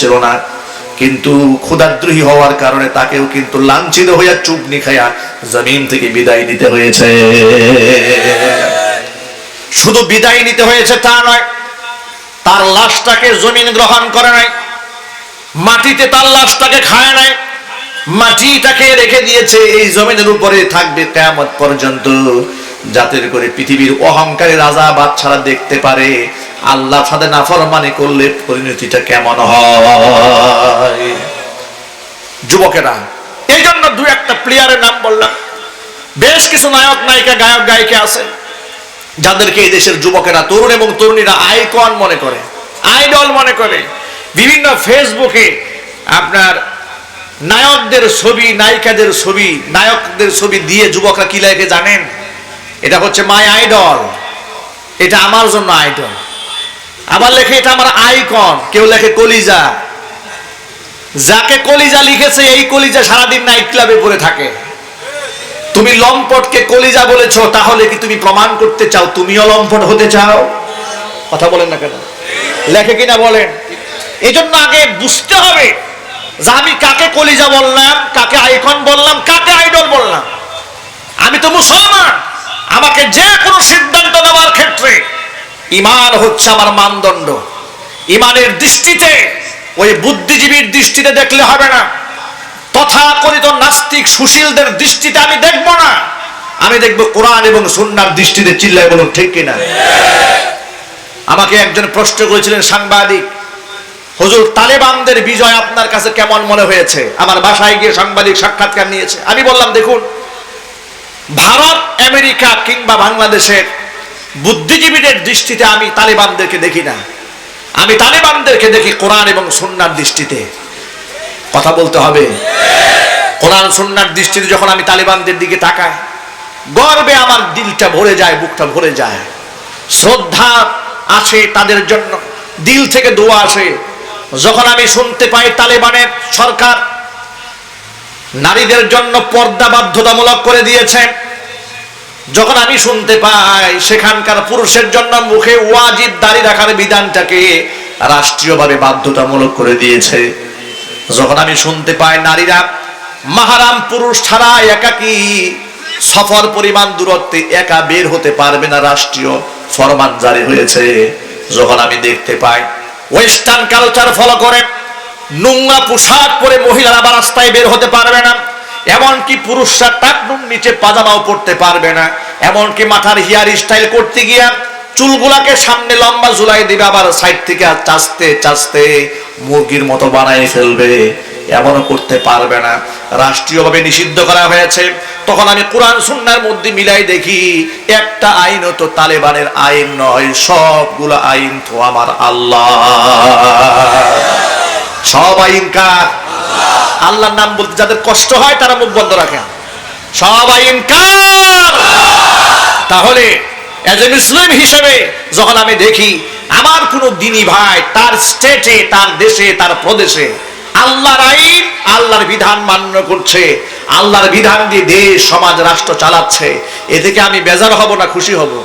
ছিল না। কিন্তু ক্ষুদাদ্রোহী হওয়ার কারণে তাকেও কিন্তু লাঞ্ছিত হইয়া চুপনি খাইয়া জমিন থেকে বিদায় নিতে হয়েছে। শুধু বিদায় নিতে হয়েছে তা নয়, তার লাশটাকে জমিন গ্রহণ করে নাই, মাটিতে তার লাশটাকে খায় নাই, মাটিটাকে রেখে দিয়েছে, এই জমিনের উপরে থাকবে কেমন পর্যন্ত। যাতে করে পৃথিবীর অহংকারী রাজা বাচ্চারা দেখতে পারে। আল্লাহ সাথে নাফরমানি করলে পরিণতিটা কেমন হয়? যুবকেরা এই জন্য দু একটা প্লেয়ারের নাম বললাম। বেশ কিছু নায়ক, নায়িকা, গায়ক, গায়িকা আছে। যাদেরকে এই দেশের যুবকেরা, তরুণ এবং তরুণীরা আইকন মনে করে, আইডল মনে করে। বিভিন্ন ফেসবুকে আপনার নায়কদের ছবি, নায়িকাদের ছবি, নায়কদের ছবি দিয়ে যুবকরা কি লেখে জানেন? এটা হচ্ছে মাই আইডল এটা আমার জন্য আইডল আবার লেখে এটা আমার আইকন কেউ লেখে কলিজা। যাকে কলিজা লিখেছে, এই কলিজা সারাদিন নাইট ক্লাবে পড়ে থাকে। তুমি লম্পটকে কলিজা বলেছ, তাহলে কি তুমি প্রমাণ করতে চাও? তুমিও লম্পট হতে চাও? কথা বলেন না কেন? লেখে কিনা বলেন। এই জন্য আগে বুঝতে হবে যে আমি কাকে কলিজা বললাম, কাকে আইকন বললাম, কাকে আইডল বললাম। আমি তো মুসলমান। আমাকে যে কোনো সিদ্ধান্ত নেওয়ার ক্ষেত্রে ইমান হচ্ছে আমার মানদণ্ড। ইমানের দৃষ্টিতে, ওই বুদ্ধিজীবীর দৃষ্টিতে দেখলে হবে না। তথা তথাকথিত নাস্তিক সুশীলদের দৃষ্টিতে আমি দেখব না। আমি দেখব কোরআন এবং সুন্নার দৃষ্টিতে চিল্লায় বলুন, ঠিক কিনা? আমাকে একজন প্রশ্ন করেছিলেন সাংবাদিক, হুজুর, তালেবানদের বিজয় আপনার কাছে কেমন মনে হয়েছে? আমার বাসায় গিয়ে সাংবাদিক সাক্ষাৎকার নিয়েছে। আমি বললাম, দেখুন ভারত, আমেরিকা কিংবা বাংলাদেশের বুদ্ধিজীবীদের দৃষ্টিতে আমি তালেবানদেরকে দেখি না। আমি তালেবানদেরকে দেখি কোরআন এবং সুন্নার দৃষ্টিতে। কথা বলতে হবে। কোরআন, সুন্নার দৃষ্টিতে যখন আমি তালেবানদের দিকে তাকাই, গর্বে আমার দিলটা ভরে যায়, বুকটা ভরে যায়। শ্রদ্ধা আসে তাদের জন্য, দিল থেকে দোয়া আসে। যখন আমি শুনতে পাই তালেবানের সরকার নারীদের জন্য পর্দা বাধ্যতামূলক করে দিয়েছে। যখন আমি শুনতে পাই, সেখানকার পুরুষের জন্য মুখে ওয়াজিব দাড়ি রাখার বিধানটাকে রাষ্ট্রীয়ভাবে বাধ্যতামূলক করে দিয়েছে। যখন আমি শুনতে পাই নারীরা, মাহারাম পুরুষ ছাড়া একাকি সফর পরিমাণ দূরত্বে একা বের হতে পারবে না, রাষ্ট্রীয় ফরমান জারি হয়েছে। যখন আমি দেখতে পাই ওয়েস্টার্ন কালচার ফলো করে। নোংরা পোশাক পরে মহিলারা রাস্তায় বের হতে পারবে না। এমনকি পুরুষরা টাকনুন নিচে পাজামাও পড়তে পারবে না। এমনকি মাথার হেয়ার স্টাইল করতে গিয়া চুলগুলাকে সামনে লম্বা ঝুলাই দিবে, আবার সাইড থেকে চাচতে চাচতে মুরগির মতো বানায় ফেলবে। এমনও করতে পারবে না। রাষ্ট্রীয়ভাবে নিষিদ্ধ করা হয়েছে। তখন আমি কোরআন সুন্নার মধ্যে মিলাই দেখি, একটা আইনও তো তালেবানের আইন নয়, সবগুলো আইন তো আমার আল্লাহ। সব আইন কার আল্লাহর নাম বলতে যাদের কষ্ট হয় তারা মুখ বন্ধ রাখেন সব আইন কার তাহলে এজ এ মুসলিম হিসেবে যখন আমি দেখি আমার কোনো দিনী ভাই তার স্টেটে তার দেশে, তার প্রদেশে আল্লাহর আইন, আল্লাহর বিধান মান্য করছে, আল্লাহর বিধান দিয়ে দেশ, সমাজ, রাষ্ট্র চালাচ্ছে এ থেকে আমি বেজার হব না খুশি হব?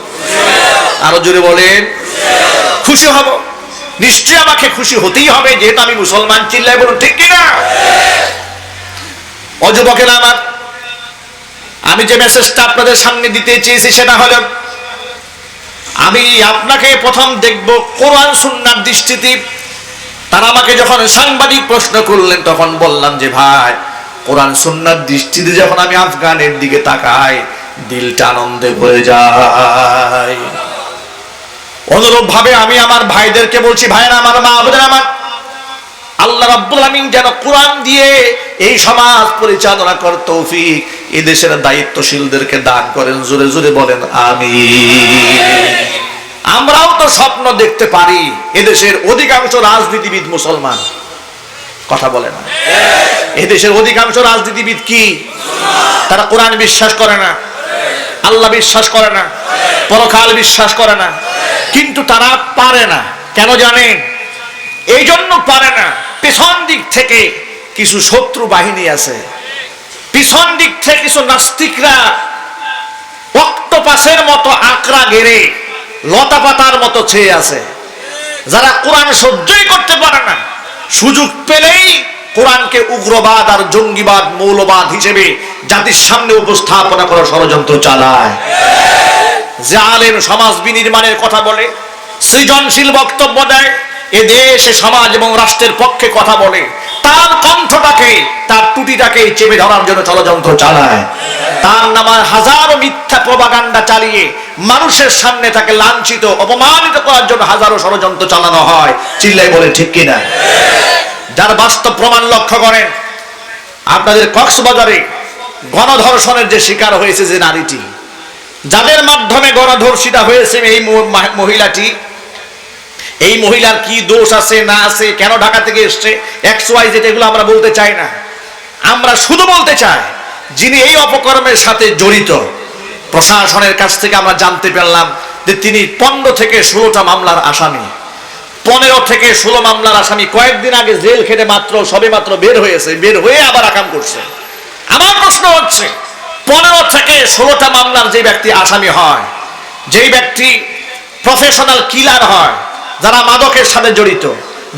আরও জোরে বলেন। খুশি হব? নিশ্চয় আমাকে খুশি হতেই হবে, যেহেতু আমি মুসলমান চিল্লাই বলুন, ঠিক কিনা? অযুবকেরা আমার, আমি যে মেসেজটা আপনাদের সামনে দিতে চেয়েছি সেটা হলো, আমি আপনাকে প্রথম দেখব কোরআন সুন্নার দৃষ্টিতে। তারা আমাকে যখন সাংবাদিক প্রশ্ন করলেন, তখন বললাম যে, ভাই, কোরআন সুন্নার দৃষ্টিতে যখন আমি আফগানের দিকে তাকাই, দিলটা আনন্দে ভরে যায়। অনুরূপ ভাবে আমি আমার ভাইদেরকে বলছি ভাইরা আমার মা আবুদের আমার, আল্লাহ রাব্বুল আমিন যেন কোরআন দিয়ে এই সমাজ পরিচালনা কর তৌফিক এই দেশের দায়িত্বশীলদেরকে দান করেন। জোরে জোরে বলেন আমি আমরাও তো স্বপ্ন দেখতে পারি, এদেশের অধিকাংশ রাজনীতিবিদ মুসলমান। কথা বলে না। এদেশের অধিকাংশ রাজনীতিবিদ কি? তারা কোরআন বিশ্বাস করে না। আল্লাহ বিশ্বাস করে না। পরকাল বিশ্বাস করে না। কিন্তু তারা পারে না। কেন জানেন? এই জন্য পারে না। পেছন দিক থেকে কিছু শত্রু বাহিনী আছে। পিছন দিক থেকে কিছু নাস্তিকরা অক্টোপাসের মতো আকড়া গেড়ে লতা পাতার মতো চেয়ে আছে। যারা কোরআন সহ্যই করতে পারে না। সুযোগ পেলেই কোরআনকে উগ্রবাদ আর জঙ্গিবাদ, মৌলবাদ হিসেবে জাতির সামনে উপস্থাপনা করার ষড়যন্ত্র চালায়। যে আলেম সমাজ বিনির্মাণের কথা বলে, সৃজনশীল বক্তব্য দেয়, এ দেশ সমাজ এবং রাষ্ট্রের পক্ষে কথা বলে। তার কণ্ঠটাকে, তার টুটিটাকে চেপে ধরার জন্য ষড়যন্ত্র চালায়। তার নামার হাজারো মিথ্যা প্রবাগান্ডা চালিয়ে মানুষের সামনে তাকে লাঞ্ছিত, অপমানিত করার জন্য হাজারো ষড়যন্ত্র চালানো হয়। চিল্লাই বলে, ঠিক কিনা? যার বাস্তব প্রমাণ লক্ষ্য করেন, আপনাদের কক্সবাজারে গণধর্ষণের যে শিকার হয়েছে যে নারীটি। যাদের মাধ্যমে গণধর্ষিতা হয়েছে এই মহিলাটি, এই মহিলার কি দোষ আছে, না আছে, কেন ঢাকা থেকে এসছে এক্স ওয়াই যেটা এগুলো আমরা বলতে চাই না। আমরা শুধু বলতে চাই, যিনি এই অপকর্মের সাথে জড়িত, প্রশাসনের কাছ থেকে আমরা জানতে পারলাম যে তিনি পনেরো থেকে ষোলোটা মামলার আসামি। পনেরো থেকে ষোলো মামলার আসামি কয়েকদিন আগে জেল খেটে মাত্র, সবে মাত্র বের হয়েছে, বের হয়ে আবার আকাম করছে। আমার প্রশ্ন হচ্ছে পনেরো থেকে ষোলোটা মামলার যে ব্যক্তি আসামি হয়, যেই ব্যক্তি প্রফেশনাল কিলার হয়, যারা মাদকের সাথে জড়িত,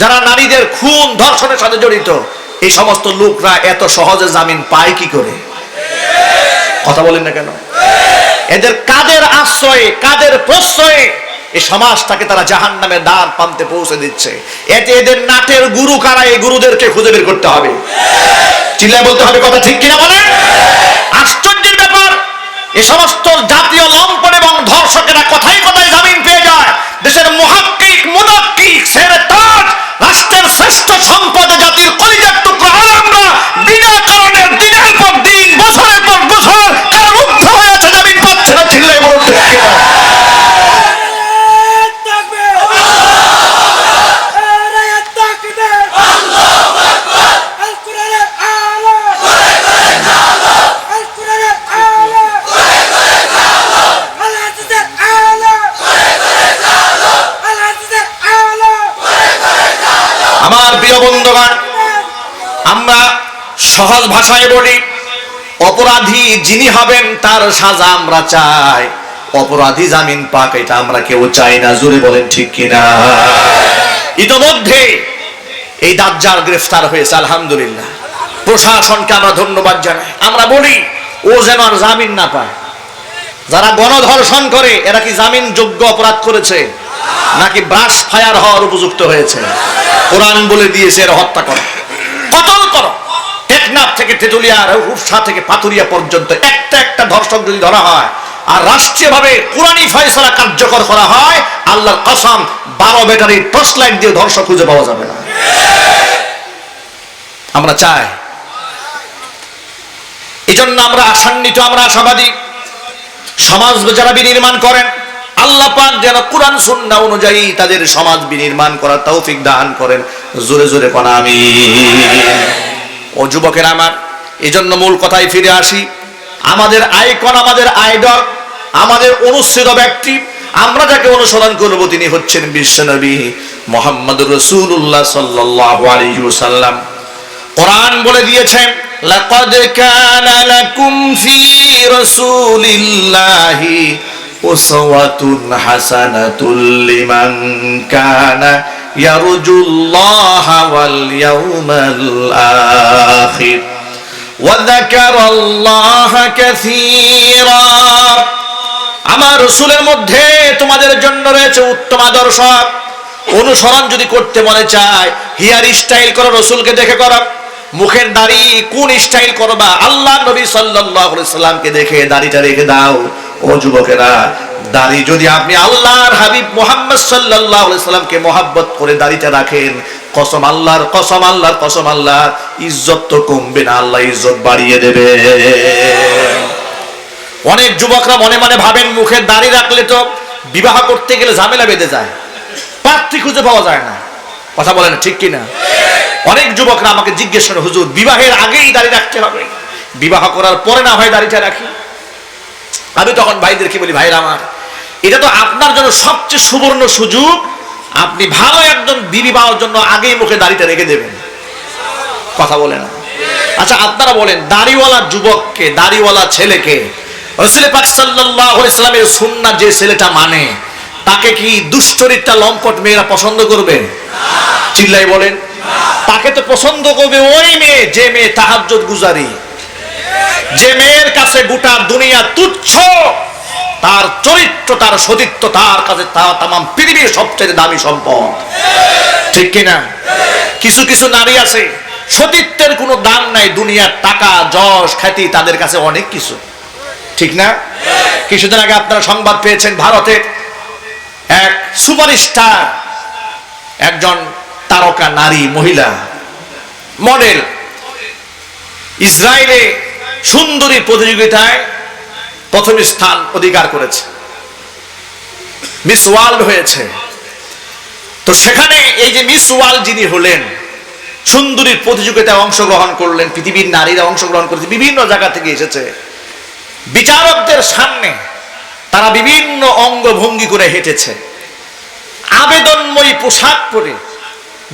যারা নারীদের খুন, ধর্ষণের সাথে জড়িত, এই সমস্ত লোকরা এত সহজে জামিন পায় কি করে? কথা বলেন না কেন? এদের কাদের আশ্রয়ে, কাদের প্রশ্রয়ে এই সমাজটাকে তারা জাহান নামের দ্বার প্রান্তে পৌঁছে দিচ্ছে। এতে এদের নাটের গুরু কারা? এই গুরুদেরকে খুঁজে বের করতে হবে। চিল্লায় বলতে হবে কথা ঠিক কিনা বলে আশ্চর্যের ব্যাপার, এ সমস্ত জাতীয় লম্পন এবং ধর্ষকেরা কথাই কথাই জামিন পেয়ে যায়? দেশের মহাক্কিক, মুনাক্কিক সেরে তাজ, রাষ্ট্রের শ্রেষ্ঠ সম্পদ জাতির কলিজার টুকরো আর আমরা বিনা কারণে দিনের পর দিন বছরের পর বছর কারারুদ্ধ হয়ে আছে জামিন পাচ্ছে না চিল্লাই বলতে ঠিক কিনা? takbir! Araya takbir! Al-Kur'an al-A'la! Al-Kur'an al-A'la! Al-Aziz al-A'la! Al-Aziz al-A'la! আমার প্রিয় বন্ধুগণ আমরা সহজ ভাষায় বলি, অপরাধী যিনি হবেন তার সাজা আমরা চাই। অপরাধী জামিন পাক, এটা আমরা কেউ চাই না। জোরে বলেন ঠিক কিনা? ইতোমধ্যে এই দাজ্জাল গ্রেফতার হয়েছে, আলহামদুলিল্লাহ। প্রশাসনকে আমরা ধন্যবাদ জানাই। আমরা বলি, ও যেন আর জামিন না পায়। যারা গণধর্ষণ করে, এরা কি জামিন যোগ্য অপরাধ করেছে? নাকি ব্রাশ ফায়ার হওয়ার উপযুক্ত হয়েছে? কোরআন বলে দিয়েছে, এরা হত্যা করো। কতল করো। টেকনাফ থেকে তেতুলিয়া রূপসা থেকে পাতুরিয়া পর্যন্ত একটা একটা ধর্ষক যদি ধরা হয়, আর রাষ্ট্রীয়ভাবে কোরআনী ফয়সলা কার্যকর করা হয়, আল্লাহর কসম বারো ব্যাটারি টর্চ লাইট দিয়ে ধর্ষক খুঁজে পাওয়া যাবে না। আমরা চাই। এই জন্য আমরা আশান্বিত আমরা আশাবাদী। সমাজ যারা বিনির্মাণ করেন, আল্লাহ পাক যেন কোরআন সুন্নাহ অনুযায়ী তাদের সমাজ বিনির্মাণ করার তৌফিক দান করেন। জোরে জোরে কোনা আমি ও যুবকের আমার এই জন্য মূল কথায় ফিরে আসি। আমাদের আইকন, আমাদের আইডল, আমাদের অনুসৃত ব্যক্তি, আমরা যাকে অনুসরণ করব তিনি হচ্ছেন বিশ্বনবী মোহাম্মদ রসুল্লাহ ওয়াসাল্লাম। কোরআন বলে দিয়েছেন, লাকাদ কানা লাকুম ফি রাসূলিল্লাহি উসওয়াতুন হাসানাতুল লিমান কানা ইয়ারজুল্লাহা ওয়াল ইয়াউমাল আখির ওয়া যাকারাল্লাহা কাসীরা আমার রসুলের মধ্যে তোমাদের জন্য রয়েছে উত্তম আদর্শ। অনুসরণ যদি করতে মনে চায়, হিয়ার স্টাইল করো রসুলকে দেখে করো। মুখের দাড়ি কোন স্টাইল করবা? আল্লাহ নবী সাল্লামকে দেখে দাড়িটা রেখে দাও। ও যুবকেরা, দাড়ি যদি আপনি আল্লাহর হাবিব মুহাম্মদ আলাইহি সাল্লামকে মহাব্বত করে দাড়িটা রাখেন, কসম আল্লাহর কসম আল্লাহর, কসম আল্লাহ ইজ্জত তো কমবে না, আল্লাহ ইজ্জত বাড়িয়ে দেবে। অনেক যুবকরা মনে মনে ভাবেন, মুখে দাড়ি রাখলে তো বিবাহ করতে গেলে ঝামেলা বেঁধে যায়। প্রার্থী খুঁজে পাওয়া যায় না। কথা বলেন ঠিক কিনা? অনেক যুবকরা আমাকে জিজ্ঞেস করে, হুজুর, বিবাহের আগেই দাড়ি রাখতে হবে। বিবাহ করার পরে না হয় দাড়িটা রাখি? আমি তখন ভাইদেরকে বলি, ভাইরা আমার, এটা তো আপনার জন্য সবচেয়ে সুবর্ণ সুযোগ। আপনি ভালো একজন বিবি পাওয়ার জন্য আগেই মুখে দাড়িটা রেখে দেবেন। কথা বলে না। আচ্ছা আপনারা বলেন, দাড়িওয়ালা যুবককে, দাড়িওয়ালা ছেলেকে রসুল পাক সাল্লাল্লাহু আলাইহি সাল্লামের সুন্নাহ যে ছেলেটা মানে তাকে কি দুশ্চরিত্রা লম্পট মেয়েরা পছন্দ করবে? চিল্লাই বলেন। তাকে তো পছন্দ করবে ওই মেয়ে, যে মেয়ে তাহাজ্জুদ গুজারি। যে মেয়ের কাছে গোটা দুনিয়া তুচ্ছ, তার চরিত্র, তার সতীত্ব, তার কাছে তামাম পৃথিবীর সবচেয়ে দামি সম্পদ। ঠিক কিনা কিছু কিছু নারী আছে, সতীত্বের কোনো দাম নাই, দুনিয়ার টাকা, যশ, খ্যাতি, তাদের কাছে অনেক কিছু। ঠিক না? কিছুদিন আগে আপনারা সংবাদ পেয়েছেন ভারতের এক সুপারস্টার, একজন তারকা, নারী, মহিলা, মডেল। ইসরায়েলে সুন্দরী প্রতিযোগিতায় প্রথম স্থান অধিকার করেছে। মিস ওয়ার্ল্ড হয়েছে। তো সেখানে এই যে মিস ওয়ার্ল্ড যিনি হলেন, সুন্দরীর প্রতিযোগিতায় অংশগ্রহণ করলেন, পৃথিবীর নারীরা অংশগ্রহণ করেছে, বিভিন্ন জায়গা থেকে এসেছে। বিচারকদের সামনে তারা বিভিন্ন অঙ্গভঙ্গি করে হেঁটেছে। আবেদনময়ী পোশাক পরে,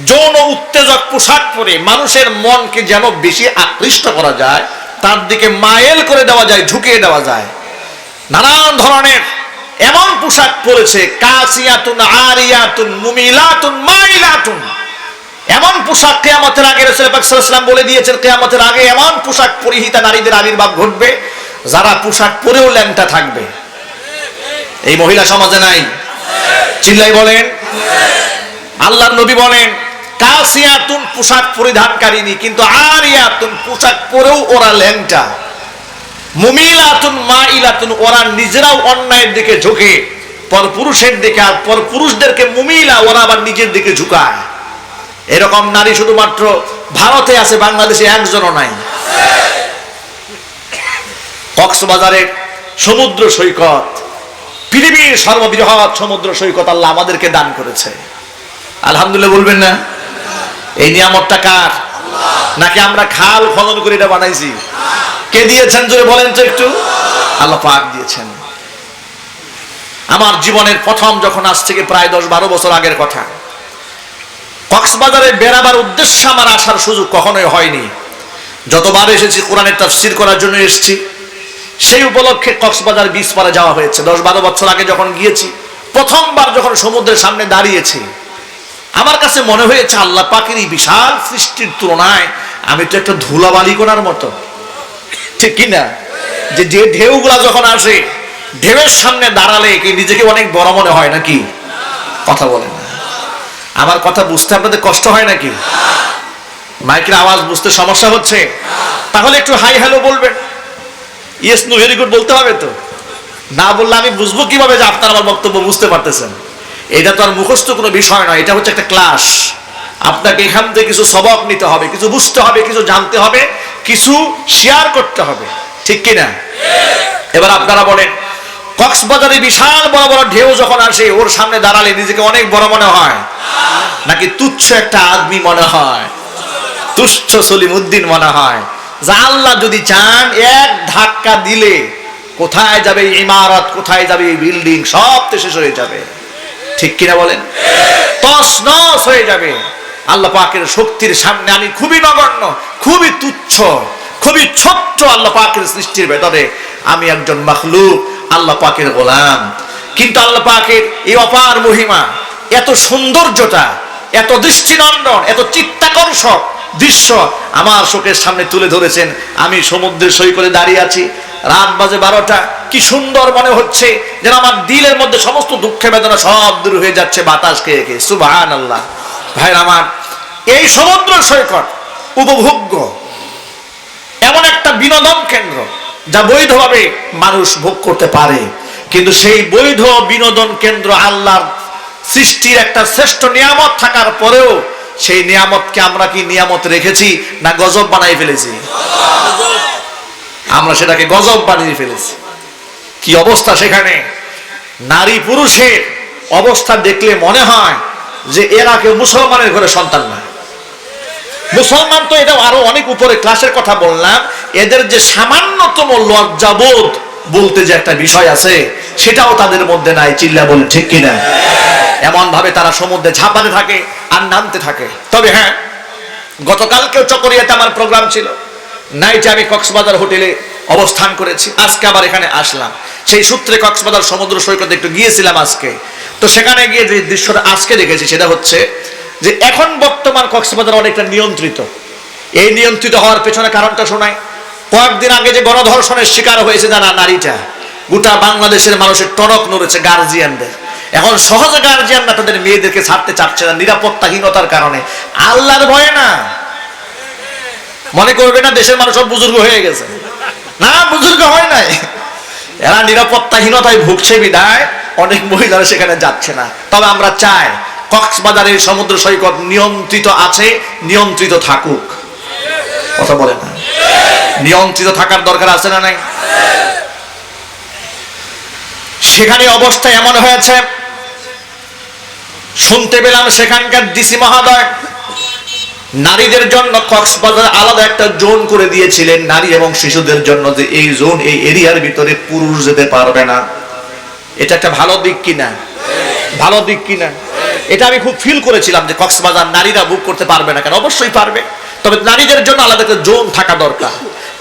যৌন উত্তেজক পোশাক পরে মানুষের মনকে যেন বেশি আকৃষ্ট করা যায়, তার দিকে মায়েল করে দেওয়া যায় ঢুকিয়ে দেওয়া যায়। নানান ধরনের এমন পোশাক পরেছে, কাসিয়াতুন, আরিয়াতুন মুমিলাতুন মাইলাতুন। এমন পোশাক কেয়ামতের আগে রসুল পাক সাল্লাল্লাহু আলাইহি ওয়াসাল্লাম বলে দিয়েছেন, কেয়ামতের আগে এমন পোশাক পরিহিতা নারীদের আবির্ভাব ঘটবে, যারা পোশাক পরেও ল্যাংটা থাকবে। এই মহিলা সমাজে নাই। চিল্লাই বলেন। আল্লাহর নবী বলেন, কাসিয়াতুন পোশাক কিন্তু আরিয়াতুন পোশাক পরেও ওরা ল্যাংটা। মুমিলাতুন মাইলাতুন, ওরা নিজেরাও অন্যায়ের দিকে ঝুঁকে। পর পুরুষের দিকে আর পর পুরুষদেরকে মুমিলা, ওরা আবার নিজের দিকে ঝুঁকায়। এরকম নারী শুধুমাত্র ভারতে আছে, বাংলাদেশে একজনও নাই। কক্সবাজারের সমুদ্র সৈকত পৃথিবীর সর্ববৃহৎ সমুদ্র সৈকত আল্লাহ আমাদেরকে দান করেছে। আলহামদুলিল্লাহ বলবেন না? এই নিয়ামতটা কার? নাকি আমরা খাল খনন করে এটা বানাইছি? কে দিয়েছেন জোরে বলেন তো একটু? আল্লাহ পাক দিয়েছেন। আমার জীবনের প্রথম যখন আজ থেকে প্রায় দশ বারো বছর আগের কথা, কক্সবাজারে বেড়াবার উদ্দেশ্যে আমার আসার সুযোগ কখনোই হয়নি। যতবার এসেছি কোরআনের তাফসির করার জন্য এসেছি। সেই উপলক্ষে কক্সবাজার বিচ পারে যাওয়া হয়েছে। দশ বারো বছর আগে যখন গিয়েছি, প্রথমবার যখন সমুদ্রের সামনে দাঁড়িয়েছি, আমার কাছে মনে হয়েছে আল্লাহ পাখির এই বিশাল সৃষ্টির তুলনায় আমি তো একটা ধুলাবালি কোনার মতো। ঠিক কিনা যে যে ঢেউগুলা যখন আসে, ঢেউয়ের সামনে দাঁড়ালে কি নিজেকে অনেক বড় মনে হয় নাকি? কথা বলেন না। আমার কথা বুঝতে আপনাদের কষ্ট হয় নাকি? মাইকের আওয়াজ বুঝতে সমস্যা হচ্ছে? তাহলে একটু হাই হ্যালো বলবেন। ইয়েস নো ভেরি গুড বলতে হবে তো। না বললে আমি বুঝব কীভাবে যে আপনারা আমার বক্তব্য বুঝতে পারতেছেন। এটা তো আর মুখস্থ কোনো বিষয় নয়, এটা হচ্ছে একটা ক্লাস আপনাকে এখান থেকে কিছু সবক নিতে হবে, কিছু বুঝতে হবে, কিছু জানতে হবে, কিছু শেয়ার করতে হবে। ঠিক কিনা? এবার আপনারা বলেন, কক্সবাজারে বিশাল বড় বড় ঢেউ যখন আসে, ওর সামনে দাঁড়ালে নিজেকে অনেক বড় মনে হয়। নাকি তুচ্ছ একটা আদমি মনে হয়? তুচ্ছ সলিম উদ্দিন মনে হয়। যা আল্লাহ যদি চান, এক ধাক্কা দিলে কোথায় যাবে ইমারত, কোথায় যাবে বিল্ডিং, সব তো শেষ হয়ে যাবে। ঠিক কিনা বলেন? তস নস হয়ে যাবে। আল্লাহ পাকের শক্তির সামনে আমি খুবই নগণ্য, খুবই তুচ্ছ, খুবই ছোট্ট আল্লাহ পাকের সৃষ্টির ভেতরে আমি একজন মখলুক, আল্লাহ পাকের গোলাম। কিন্তু আল্লাহ পাকের এই অপার মহিমা, এত সৌন্দর্যটা, এত দৃষ্টিনন্দন, এত চিত্তাকর্ষক দৃশ্য আমার চোখের সামনে তুলে ধরেছেন। আমি সমুদ্রের সৈকতে দাঁড়িয়ে আছি। রাত বাজে বারোটা। কি সুন্দর মনে হচ্ছে যেন আমার দিলের মধ্যে সমস্ত দুঃখ বেদনা সব দূর হয়ে যাচ্ছে বাতাস খেয়ে খেয়ে। সুবাহান আল্লাহ ভাই আমার, এই সমুদ্র সৈকত উপভোগ্য এমন একটা বিনোদন কেন্দ্র যা বৈধভাবে মানুষ ভোগ করতে পারে। কিন্তু সেই বৈধ বিনোদন কেন্দ্র আল্লাহর সৃষ্টির একটা শ্রেষ্ঠ নিয়ামত থাকার পরেও সেই নিয়ামতকে আমরা কি নিয়ামত রেখেছি না গজব বানাই ফেলেছি? আমরা সেটাকে গজব বানিয়ে ফেলেছি। কি অবস্থা সেখানে? নারী পুরুষের অবস্থা দেখলে মনে হয় যে এরা কেউ মুসলমানের ঘরে সন্তান না। মুসলমান তো এটা আরও অনেক উপরে ক্লাসের কথা বললাম। এদের যে সামান্যতম লজ্জাবোধ বলতে যে একটা বিষয় আছে, সেটাও তাদের মধ্যে নাই, চিল্লা বলে ঠিক কিনা? এমন ভাবে তারা সমুদ্রে ঝাঁপাতে থাকে আর নামতে থাকে। তবে হ্যাঁ গতকালকেও চকরিয়াতে আমার প্রোগ্রাম ছিল। নাইটে আমি কক্সবাজার হোটেলে অবস্থান করেছি। আজকে আবার এখানে আসলাম। সেই সূত্রে কক্সবাজার সমুদ্র সৈকতে একটু গিয়েছিলাম আজকে। তো সেখানে গিয়ে যে দৃশ্যটা আজকে দেখেছি, সেটা হচ্ছে যে এখন বর্তমান কক্সবাজার অনেকটা নিয়ন্ত্রিত। এই নিয়ন্ত্রিত হওয়ার পেছনে কারণটা শোনায়। কয়েকদিন আগে যে গণধর্ষণের শিকার হয়েছে, জানা নারীটা, গোটা বাংলাদেশের মানুষের টনক নড়েছে গার্জিয়ানদের এখন সহজে গার্জিয়ানরা তাদের মেয়েদেরকে ছাড়তে চাচ্ছে না, নিরাপত্তাহীনতার কারণে। আল্লাহর ভয়ে না। মনে করবে না দেশের মানুষ সব বুজুর্গ হয়ে গেছে। না, বুজুর্গ হয় নাই। এরা নিরাপত্তাহীনতায় ভুগছে বিদায় অনেক মহিলারা সেখানে যাচ্ছে না। তবে আমরা চাই, কক্সবাজারের সমুদ্র সৈকত নিয়ন্ত্রিত আছে, নিয়ন্ত্রিত থাকুক। কথা বলে না। নিয়ন্ত্রিত থাকার দরকার আছে না নাই? সেখানে অবস্থা এমন হয়েছে, শুনতে পেলাম সেখানকার ডিসি মহোদয় নারীদের জন্য কক্সবাজার আলাদা একটা জোন করে দিয়েছিলেন নারী এবং শিশুদের জন্য যে এই জোন, এই এরিয়ার ভিতরে পুরুষ যেতে পারবে না। এটা একটা ভালো দিক কিনা? ভালো দিক কিনা? এটা আমি খুব ফিল করেছিলাম যে কক্সবাজার নারীরা বুক করতে পারবে না কেন? অবশ্যই পারবে। তবে নারীদের জন্য আলাদা একটা জোন থাকা দরকার।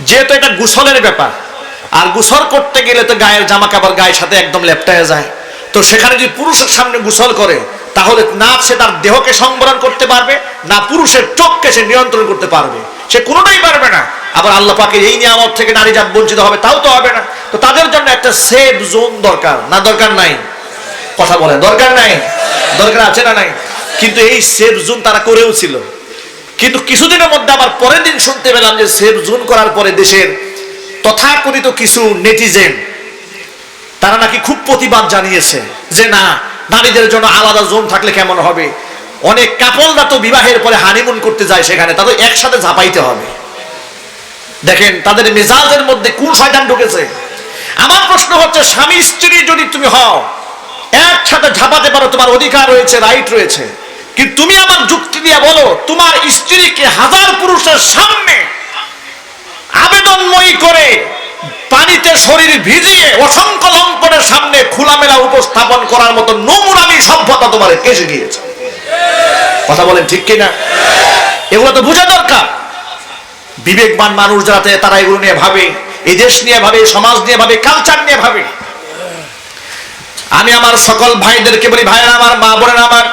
যেহেতু এটা গুসলের ব্যাপার, আর গুসল করতে গেলে তো গায়ের জামা কাপড় গায়ের সাথে একদম লেপটায় যায়। তো সেখানে যদি পুরুষের সামনে গুসল করে, তাহলে না সে তার দেহকে সংবরণ করতে পারবে, না পুরুষের চোখকে সে নিয়ন্ত্রণ করতে পারবে। সে কোনোটাই পারবে না। আবার আল্লাহ পাকের এই নিয়ামত থেকে নারী যা বঞ্চিত হবে, তাও তো হবে না। তো তাদের জন্য একটা সেফ জোন দরকার, না দরকার নাই? কথা বলে দরকার নাই? দরকার আছে না নাই? কিন্তু এই সেফ জোন তারা করেও ছিল। কিন্তু কিছুদিনের মধ্যে আবার পরের দিন শুনতে পেলাম যে সেফ জোন করার পরে দেশের তথাকথিত কিছু নেটিজেন, তারা নাকি খুব প্রতিবাদ জানিয়েছে যে না, নারীদের জন্য আলাদা জোন থাকলে কেমন হবে? অনেক কাপলরা তো বিবাহের পরে হানিমুন করতে যায় সেখানে, তাদের একসাথে ঝাঁপাইতে হবে। দেখেন, তাদের মেজাজের মধ্যে কোন শয়তান ঢুকেছে? আমার প্রশ্ন হচ্ছে, স্বামী স্ত্রী যদি তুমি হও, একসাথে ঝাঁপাতে পারো, তোমার অধিকার রয়েছে রাইট রয়েছে। কিন্তু তুমি আমার যুক্তি দিয়ে বলো, তোমার স্ত্রীকে হাজার পুরুষের সামনে আবেদনময়ী করে পানিতে শরীর ভিজিয়ে অসংখ্য লম্পটের সামনে খোলামেলা উপস্থাপন করার মতো নোংরামি সভ্যতা তোমার কেসে গিয়েছে কথা বলেন ঠিক কিনা? এগুলো তো বোঝা দরকার। বিবেকবান মানুষ যাতে তারা এগুলো নিয়ে ভাবে, এই দেশ নিয়ে ভাবে সমাজ নিয়ে ভাবে কালচার নিয়ে ভাবে। আমি আমার সকল ভাইদেরকে বলি, ভাইয়েরা আমার, মা বোনেরা আমার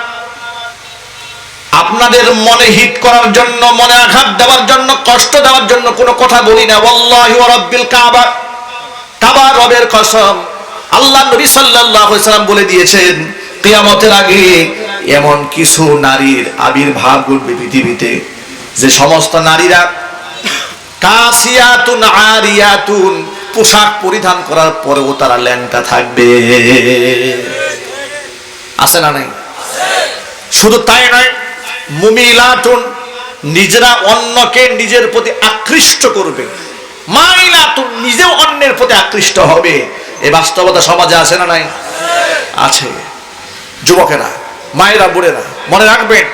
আপনাদের মনে হিট করার জন্য মনে আঘাত দেওয়ার জন্য কষ্ট দেওয়ার জন্য কোনো কথা বলি না। ওয়াল্লাহি ওয়া রাব্বিল কাবা। কাবা রবের কসম। আল্লাহ নবী সাল্লাল্লাহু আলাইহি সাল্লাম বলে দিয়েছেন কিয়ামতের আগে এমন কিছু নারীর আবির্ভাব ঘটবে পৃথিবীতে। যে সমস্ত নারীরা কাসিয়াতুন আরিয়াতুন পোশাক পরিধান করার পরেও তারা ল্যাংটা থাকবে। আছে না নাই? শুধু তাই নয় মুমিলাতুন, নিজেরা অন্যকে নিজের প্রতি আকৃষ্ট করবে। মাইলাতুন নিজেও অন্যের প্রতি আকৃষ্ট হবে। এই বাস্তবতা সমাজে আছে না নাই? আছে। যুবকেরা, মায়েরা, বোনেরা, মনে রাখবেন,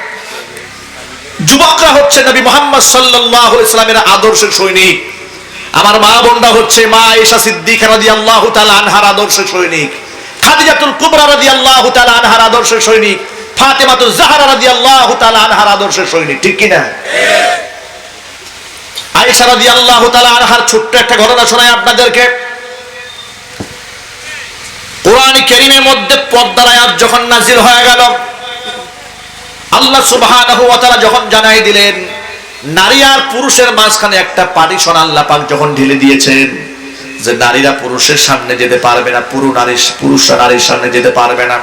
যুবকরা হচ্ছে নবী মোহাম্মদ সাল্লাল্লাহু আলাইহি সাল্লামের আদর্শের সৈনিক। আমার মা বোনরা হচ্ছে মা আয়েশা সিদ্দিকা রাদিয়াল্লাহু তাআলা আনহার আদর্শের সৈনিক। খাদিজাতুল কুবরা রাদিয়াল্লাহু তাআলা আনহার আদর্শের সৈনিক। ফাতেমাতুজ জাহরা রাদিয়াল্লাহু তাআলা আনহার আদর্শের সৈনিক, ঠিক কি আয়েশা আনহার ছোট্ট একটা ঘটনা আপনাদেরকে। কোরআন কারীমের মধ্যে আয়াত যখন নাজিল হয়ে গেল, আল্লাহ সুবহানাহু যখন জানাই দিলেন, নারী আর পুরুষের মাঝখানে একটা পার্টিশন আল্লাহ পাক যখন ঢেলে দিয়েছেন, যে নারীরা পুরুষের সামনে যেতে পারবে না, পুরো নারী পুরুষরা নারীর সামনে যেতে পারবে না।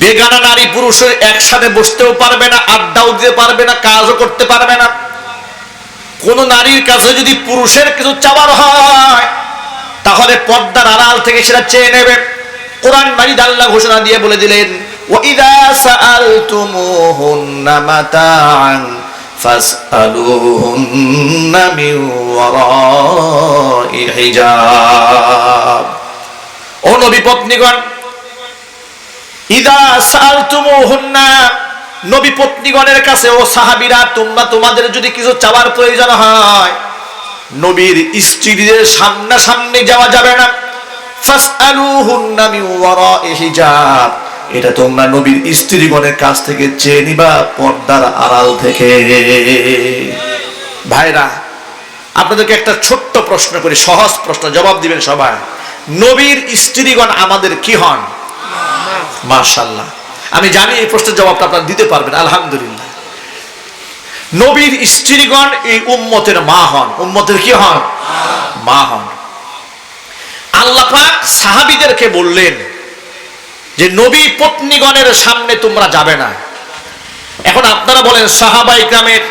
বেগানা নারী পুরুষের একসাথে বসতেও পারবে না আড্ডাও দিতে পারবে না কাজও করতে পারবে না কোন নারীর কাছে যদি পুরুষের কিছু চাওয়ার হয় তাহলে পর্দার আড়াল থেকে সেটা চেয়ে নেবে কোরআন মাজিদ আল্লাহ ঘোষণা দিয়ে বলে দিলেন وَإِذَا سَأَلْتُمُوهُنَّ مَتَاعًا فَاسْأَلُوهُنَّ مِنْ وَرَاءِ حِجَابٍ ও নবী পত্নীগণ ইদা সালতুমুহুন্না নবী পত্নীগণের কাছে, ও সাহাবীরা, তোমরা তোমাদের যদি কিছু চাওয়ার প্রয়োজন হয়, নবীর স্ত্রীদের সামনাসামনি যাওয়া যাবে না। ফাসআলুহুন্না মিন ওয়ারা'i হিজাব। এটা তোমরা নবীর স্ত্রীগণের কাছ থেকে চেয়ে নিবা পর্দার আড়াল থেকে। ভাইরা, আপনাদেরকে একটা ছোট্ট প্রশ্ন করি, সহজ প্রশ্ন, জবাব দিবেন সবাই। নবীর স্ত্রীগণ আমাদের কি হন? মার্শাল্লাহ আমি জানি এই প্রশ্নের জবাবটা আপনারা দিতে পারবেন, আলহামদুলিল্লাহ। নবীর স্ত্রীগণ এই উম্মতের মা হন। উম্মতের কি হন? মা হন। আল্লাহ পাক সাহাবীদেরকে বললেন যে, নবী পত্নীগণের সামনে তোমরা যাবে না। এখন আপনারা বলেন, সাহাবাই গ্রামের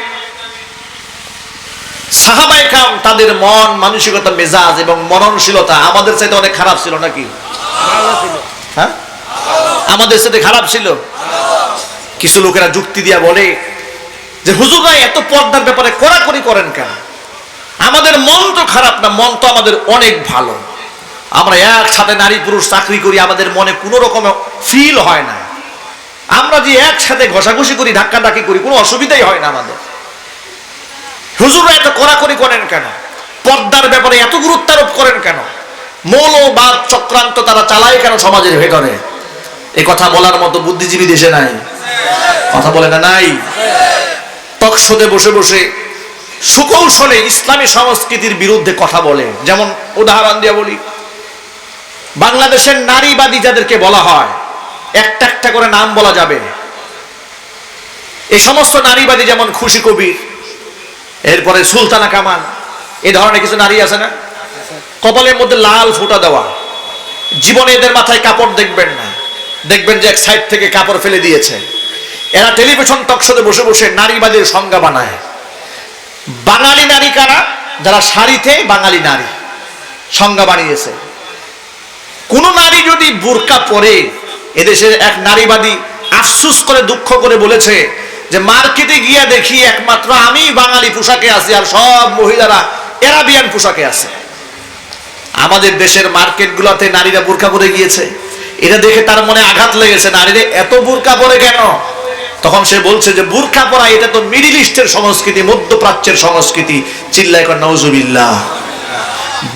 সাহাবাই কাম তাদের মন, মানসিকতা, মেজাজ এবং মননশীলতা আমাদের চাইতে অনেক খারাপ ছিল নাকি? হ্যাঁ? আমাদের সাথে খারাপ ছিল। কিছু লোকেরা যুক্তি দিয়া বলে যে হুজুররা এত পর্দার ব্যাপারে কড়াকড়ি করেন কেন? আমাদের মন তো খারাপ না, মন তো আমাদের অনেক ভালো। আমরা একসাথে নারী পুরুষ চাকরি করি, আমাদের মনে কোনো রকম ফিল হয় না। আমরা যে একসাথে ঘষাঘষি করি, ধাক্কা ধাক্কি করি, কোনো অসুবিধাই হয় না আমাদের। হুজুররা এত কড়াকড়ি করেন কেন? পর্দার ব্যাপারে এত গুরুত্ব আরোপ করেন কেন? মৌলবাদ চক্রান্ত তারা চালায় কেন সমাজের ভেতরে? এ কথা বলার মতো বুদ্ধিজীবী দেশে নাই। কথা বলে না নাই? তকসদে বসে বসে সুকৌশলে ইসলামী সংস্কৃতির বিরুদ্ধে কথা বলে। যেমন উদাহরণ দিয়ে বলি, বাংলাদেশের নারীবাদী যাদেরকে বলা হয়, একটা একটা করে নাম বলা যাবে। এই সমস্ত নারীবাদী যেমন খুশি কবির, এরপরে সুলতানা কামাল, এ ধরনের কিছু নারী আছে না? কপালের মধ্যে লাল ফোঁটা দেওয়া। জীবনে এদের মাথায় কাপড় দেখবেন না। দেখবেন যে এক সাইড থেকে কাপড় ফেলে দিয়েছে। এরা টেলিভিশন টকশোতে বসে বসে নারীবাদীর সংজ্ঞা বানায়। বাঙালি নারী কারা? যারা শাড়িতে বাঙালি নারী সংজ্ঞা বানিয়েছে। কোন নারী যদি বোরকা পরে এদেশের এক নারীবাদী আফসুস করে দুঃখ করে বলেছে যে মার্কেটে গিয়ে দেখি একমাত্র আমি বাঙালি পোশাকে আছি আর সব মহিলারা এরাবিয়ান পোশাকে আছে। আমাদের দেশের মার্কেটগুলোতে নারীরা বোরকা পরে গিয়েছে। এটা দেখে তার মনে আঘাত লেগেছে, নারীরা এত বোরকা পরে কেন? তখন সে বলছে যে বোরকা পরা এটা তো মিডিল ইস্টের সংস্কৃতি, মধ্যপ্রাচ্যের সংস্কৃতি। চিল্লাই কর নওজুবিল্লাহ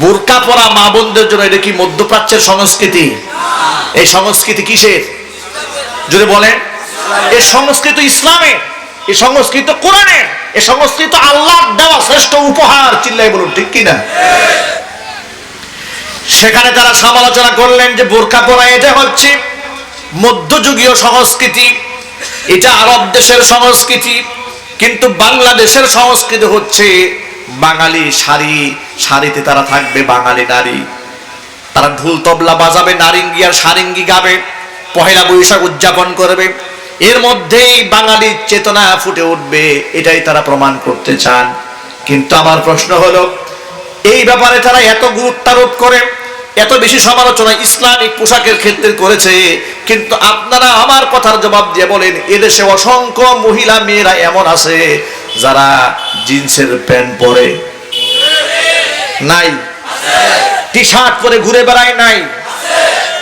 বোরকা পরা মা বোনদের জন্য এটা কি মধ্যপ্রাচ্যের সংস্কৃতি? এই সংস্কৃতি কিসের? যদি বলেন এই সংস্কৃত ইসলামে এই সংস্কৃত কোরআনে এই সংস্কৃত আল্লাহ দেওয়া শ্রেষ্ঠ উপহার চিল্লাই বলুন, ঠিক কিনা? সেখানে তারা সমালোচনা করলেন যে বোরখা পরা এটা হচ্ছে মধ্যযুগীয় সংস্কৃতি, এটা আরব দেশের সংস্কৃতি, কিন্তু বাংলাদেশের সংস্কৃতি হচ্ছে বাঙালি শাড়ি, শাড়িতে তারা থাকবে বাঙালি নারী। তারা ঢোল তবলা বাজাবে, নারিঙ্গি আর সারিঙ্গি গাবে, পহেলা বৈশাখ উদযাপন করবে। এর মধ্যেই বাঙালির চেতনা ফুটে উঠবে, এটাই তারা প্রমাণ করতে চান। কিন্তু আমার প্রশ্ন হলো এই ব্যাপারে তারা এত গুরুত্ব আরোপ করে, এত বেশি সমালোচনা ইসলামিক পোশাকের ক্ষেত্রে করেছে, কিন্তু আপনারা আমার কথার জবাব দিয়ে বলেন, এদেশে অসংখ্য মহিলা মেয়েরা এমন আছে যারা জিন্সের প্যান্ট পরে। নাই। টি শার্ট পরে ঘুরে বেড়ায় নাই।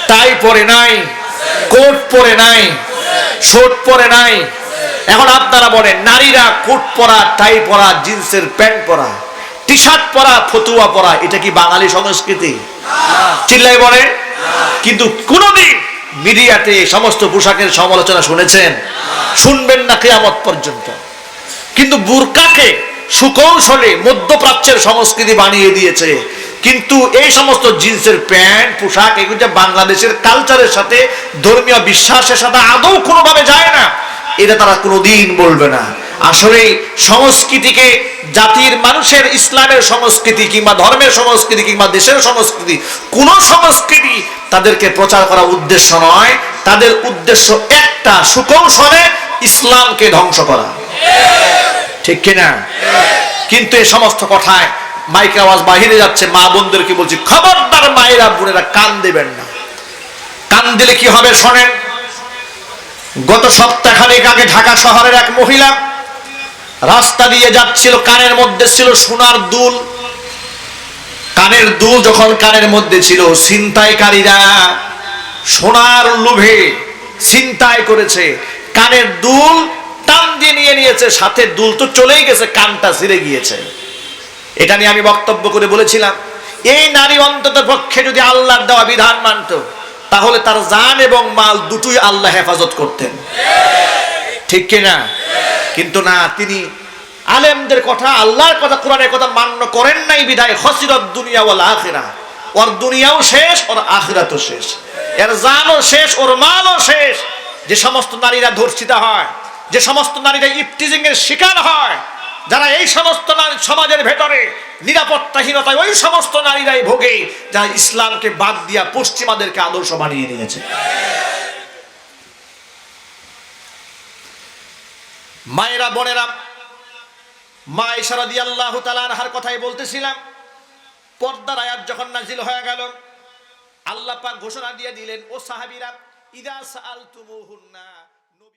টাই পরে নাই। কোট পরে নাই। শোট পরে নাই। এখন আপনারা বলেন, নারীরা কোট পরা, টাই পরা, জিন্সের প্যান্ট পরা। টি শার্ট পরা, ফতুয়া পরা, এটা কি বাঙালি সংস্কৃতি? চিল্লাই বলে? কিন্তু কোনদিন মিডিয়াতে সমস্ত পোশাকের সমালোচনা শুনেছেন? শুনবেন না কেয়ামত পর্যন্ত। কিন্তু বুরকাকে সুকৌশলে মধ্যপ্রাচ্যের সংস্কৃতি বানিয়ে দিয়েছে। কিন্তু এই সমস্ত জিন্সের প্যান্ট, পোশাক, এগুলো বাংলাদেশের কালচারের সাথে, ধর্মীয় বিশ্বাসের সাথে আদৌ কোনোভাবে যায় না, এটা তারা কোনোদিন বলবে না। আসলে সংস্কৃতিকে জাতির মানুষের ইসলামের সংস্কৃতি কিংবা ধর্মের সংস্কৃতি কিংবা দেশের সংস্কৃতি, কোন সংস্কৃতি তাদেরকে প্রচার করা উদ্দেশ্য নয়। তাদের উদ্দেশ্য একটা, সুকৌশলে ইসলামকে ধ্বংস করা। ঠিক কিনা? কিন্তু এই সমস্ত কথায় মাইকের আওয়াজ বাহিরে যাচ্ছে, মা বোনদেরকে বলছি, খবরদার মায়েরা, বোনেরা কান দেবেন না। কান দিলে কি হবে শোনেন? গত সপ্তাহখানেক আগে ঢাকা শহরের এক মহিলা রাস্তা দিয়ে যাচ্ছিল, কানের মধ্যে ছিল সোনার দুল। কানের দুল যখন কানের মধ্যে ছিল, ছিনতাইকারীরা সোনার লোভে ছিনতাই করেছে। কানের দুল টান দিয়ে নিয়ে নিয়েছে, সাথে দুল তো চলেই গেছে, কানটা ছিঁড়ে গিয়েছে। এটা নিয়ে আমি বক্তব্য করে বলেছিলাম, এই নারী অন্তত পক্ষে যদি আল্লাহর দেওয়া বিধান মানত, তাহলে তার জান এবং মাল দুটোই আল্লাহ হেফাজত করতেন। ঠিক কিনা? কিন্তু না, তিনি আলেমদের কথা, আল্লাহর কথা, কোরআনের কথা মান্য করেন নাই বিধায় হসিরত দুনিয়া ওয়াল আখিরা। ওর দুনিয়াও শেষ, ওর আখিরাতও শেষ। এর জানও শেষ, ওর মালও শেষ। যে সমস্ত নারীরা ধর্ষিতা হয়, যে সমস্ত নারীরা ইফটিজিং এর শিকার হয়, যারা এই সমস্ত নারী সমাজের ভেতরে নিরাপত্তাহীনতায়, ওই সমস্ত নারীরাই ভোগে, যারা ইসলামকে বাদ দিয়া পশ্চিমাদেরকে আদর্শ বানিয়ে নিয়েছে। মায়েরা, বোনেরা, মা ইশারা দিয়ে আল্লাহ তালার কথাই বলতেছিলাম, পর্দার আয়াত যখন নাজিল হয়ে গেল, আল্লাহ পাক ঘোষণা দিয়ে দিলেন, ও সাহাবীরা, ইদা সাআলতুমুহুন্না